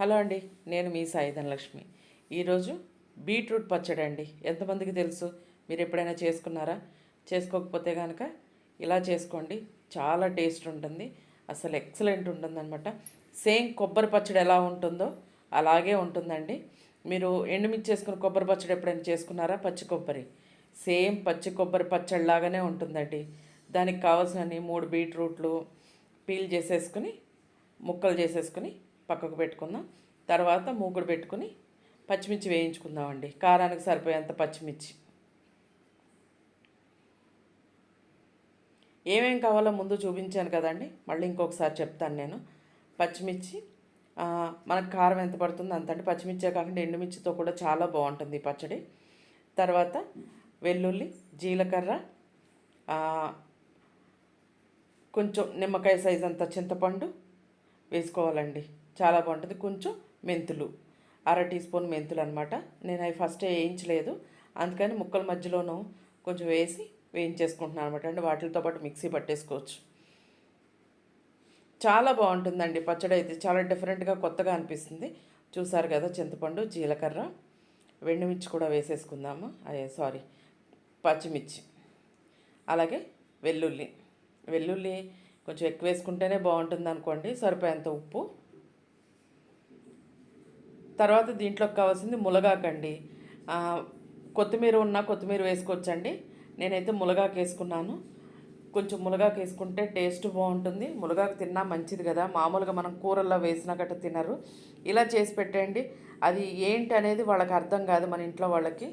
Hello అండి నేను మీ సాయి ధనలక్ష్మి. ఈరోజు బీట్రూట్ పచ్చడి అండి. ఎంతమందికి తెలుసు? మీరు ఎప్పుడైనా చేసుకున్నారా? చేసుకోకపోతే కనుక ఇలా చేసుకోండి. చాలా టేస్ట్ ఉంటుంది. అసలు ఎక్సలెంట్ ఉంటుందన్నమాట. సేమ్ కొబ్బరి పచ్చడి ఎలా ఉంటుందో అలాగే ఉంటుందండి. మీరు ఎండుమిర్చి చేసుకుని కొబ్బరి పచ్చడి ఎప్పుడైనా చేసుకున్నారా? పచ్చి కొబ్బరి. సేమ్ పచ్చి కొబ్బరి పచ్చడి లాగానే ఉంటుందండి. దానికి కావాల్సిన మూడు బీట్రూట్లు పీల్ చేసేసుకుని ముక్కలు చేసేసుకుని పక్కకు పెట్టుకుందాం. తర్వాత మూకుడు పెట్టుకుని పచ్చిమిర్చి వేయించుకుందామండి. కారానికి సరిపోయేంత పచ్చిమిర్చి. ఏమేం కావాలో ముందు చూపించాను కదండి. మళ్ళీ ఇంకొకసారి చెప్తాను నేను. పచ్చిమిర్చి మనకు కారం ఎంత పడుతుందో అంత అంటే పచ్చిమిర్చే కాకుండా ఎండుమిర్చితో కూడా చాలా బాగుంటుంది ఈ పచ్చడి. తర్వాత వెల్లుల్లి జీలకర్ర కొంచెం నిమ్మకాయ సైజ్ అంత చింతపండు వేసుకోవాలండి. చాలా బాగుంటుంది. కొంచెం మెంతులు. అర టీ స్పూన్ మెంతులు అనమాట నేను అవి ఫస్ట్ వేయించలేదు. అందుకని ముక్కల మధ్యలోనూ కొంచెం వేసి వేయించేసుకుంటున్నాను అనమాట అండి వాటితో పాటు మిక్సీ పట్టేసుకోవచ్చు. చాలా బాగుంటుందండి. పచ్చడి అయితే చాలా డిఫరెంట్గా కొత్తగా అనిపిస్తుంది. చూసారు కదా చింతపండు జీలకర్ర. వెండిమిర్చి కూడా వేసేసుకుందాము. అయ్యే సారీ పచ్చిమిర్చి. అలాగే వెల్లుల్లి. వెల్లుల్లి కొంచెం ఎక్కువ వేసుకుంటేనే బాగుంటుంది అనుకోండి సరిపోయేంత ఉప్పు. తర్వాత దీంట్లోకి కావాల్సింది ములగాకండి. కొత్తిమీర ఉన్న కొత్తిమీర వేసుకోవచ్చండి. నేనైతే ములగాకు వేసుకున్నాను. కొంచెం ములగాకు వేసుకుంటే టేస్ట్ బాగుంటుంది. ములగాకు తిన్నా మంచిది కదా. మామూలుగా మనం కూరల్లో వేసినా గట్ట తినరు. ఇలా చేసి పెట్టండి అది ఏంటి అనేది వాళ్ళకి అర్థం కాదు మన ఇంట్లో వాళ్ళకి.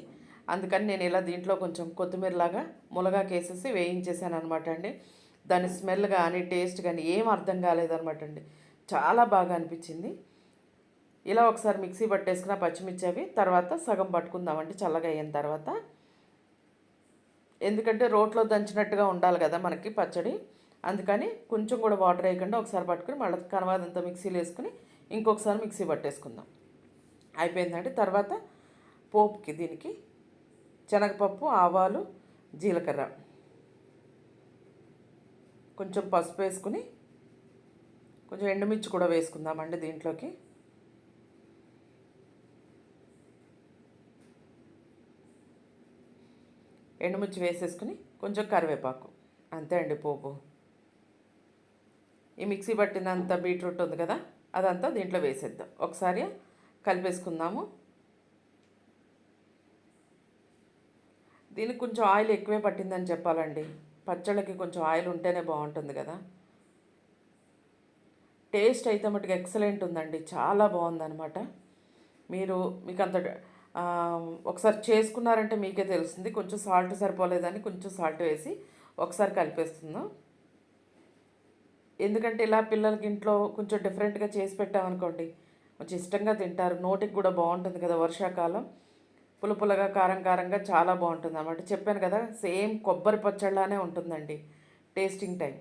అందుకని నేను ఇలా దీంట్లో కొంచెం కొత్తిమీరలాగా ములగాకు వేసేసి వేయించేసాను అనమాట అండి. దాని స్మెల్ కానీ టేస్ట్ కానీ ఏం అర్థం కాలేదనమాట అండి. చాలా బాగా అనిపించింది. ఇలా ఒకసారి మిక్సీ పట్టేసుకున్న పచ్చిమిర్చి అవి తర్వాత సగం పట్టుకుందామండి చల్లగా అయిన తర్వాత. ఎందుకంటే రోట్లో దంచినట్టుగా ఉండాలి కదా మనకి పచ్చడి. అందుకని కొంచెం కూడా వాటర్ వేయకుండా ఒకసారి పట్టుకుని మళ్ళీ కనవాదంతా మిక్సీలో వేసుకుని ఇంకొకసారి మిక్సీ పట్టేసుకుందాం. అయిపోయిందండి. తర్వాత పోపుకి దీనికి శనగపప్పు ఆవాలు జీలకర్ర. కొంచెం పసుపు వేసుకుని కొంచెం ఎండుమిర్చి కూడా వేసుకుందామండి దీంట్లోకి. ఎండుమిర్చి వేసేసుకుని కొంచెం కరివేపాకు. అంతే అండి పోపు. ఈ మిక్సీ పట్టినంత బీట్రూట్ ఉంది కదా అదంతా దీంట్లో వేసేద్దాం. ఒకసారి కలిపేసుకుందాము. దీనికి కొంచెం ఆయిల్ ఎక్కువే పట్టిందని చెప్పాలండి. పచ్చళ్ళకి కొంచెం ఆయిల్ ఉంటేనే బాగుంటుంది కదా. టేస్ట్ అయితే మటుకు ఎక్సలెంట్ ఉందండి. చాలా బాగుందనమాట మీరు మీకు అంత ఒకసారి చేసుకున్నారంటే మీకే తెలుస్తుంది. కొంచెం సాల్ట్ సరిపోలేదని కొంచెం సాల్ట్ వేసి ఒకసారి కలిపేస్తున్నాం. ఎందుకంటే ఇలా పిల్లలకి ఇంట్లో కొంచెం డిఫరెంట్గా చేసి పెట్టామనుకోండి కొంచెం ఇష్టంగా తింటారు. నోటికి కూడా బాగుంటుంది కదా వర్షాకాలం. పులుపులగా కారం కారంగా చాలా బాగుంటుంది అన్నమాట చెప్పాను కదా సేమ్ కొబ్బరి పచ్చళ్ళలానే ఉంటుందండి టేస్టింగ్ టైం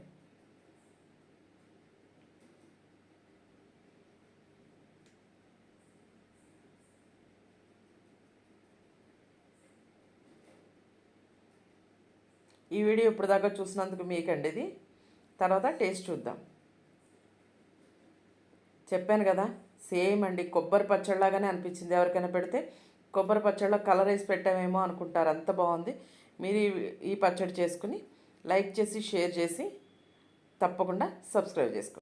ఈ వీడియో ఇప్పటిదాకా చూసినందుకు మీకండి ఇది. తర్వాత టేస్ట్ చూద్దాం. చెప్పాను కదా సేమ్ అండి కొబ్బరి పచ్చడిలాగానే అనిపించింది ఎవరికైనా పెడితే. కొబ్బరి పచ్చడిలో కలర్ వేసి పెట్టామేమో అనుకుంటారు. అంత బాగుంది. మీరు ఈ పచ్చడి చేసుకుని లైక్ చేసి షేర్ చేసి తప్పకుండా సబ్స్క్రైబ్ చేసుకోండి.